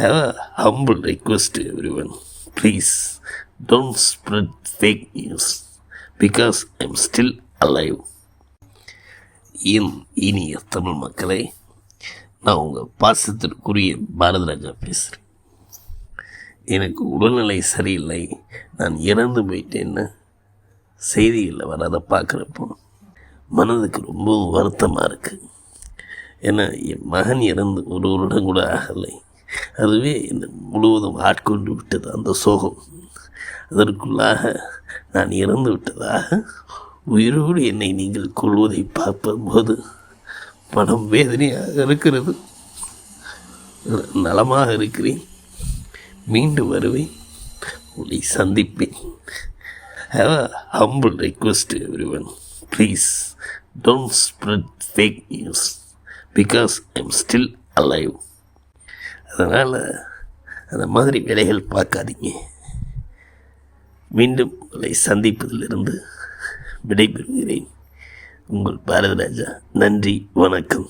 Have a humble request everyone please don't spread fake news because I am still alive என் இனிய தமிழ் மக்களே நான் உங்கள் பாசத்திற்குரிய பாரத ராஜா பேசுகிறேன் எனக்கு உடல்நிலை சரியில்லை நான் இறந்து போயிட்டேன்னு செய்திகளில் வராத பார்க்குறப்போ மனதுக்கு ரொம்ப வருத்தமாக இருக்குது ஏன்னா என் மகன் இறந்து ஒரு வருடம் கூட ஆகலை. அதுவே என்னை முழுவதும் ஆட்கொண்டு விட்டது அந்த சோகம். அதற்குள்ளாக நான் இறந்து விட்டதாக உயிரோடு என்னை நீங்கள் கொள்வதை பார்க்கும்போது மனம் வேதனையாக இருக்கிறது. நலமாக இருக்கிறேன். மீண்டு வருவேன். உங்களை சந்திப்பேன். Have a humble request everyone please don't spread fake news because I'm still alive அதனால் அந்த மாதிரி வேலைகள் பார்க்காதீங்க. மீண்டும் உங்களை சந்திப்பதிலிருந்து விடைபெறுகிறேன். உங்கள் பாரதராஜா நன்றி வணக்கம்.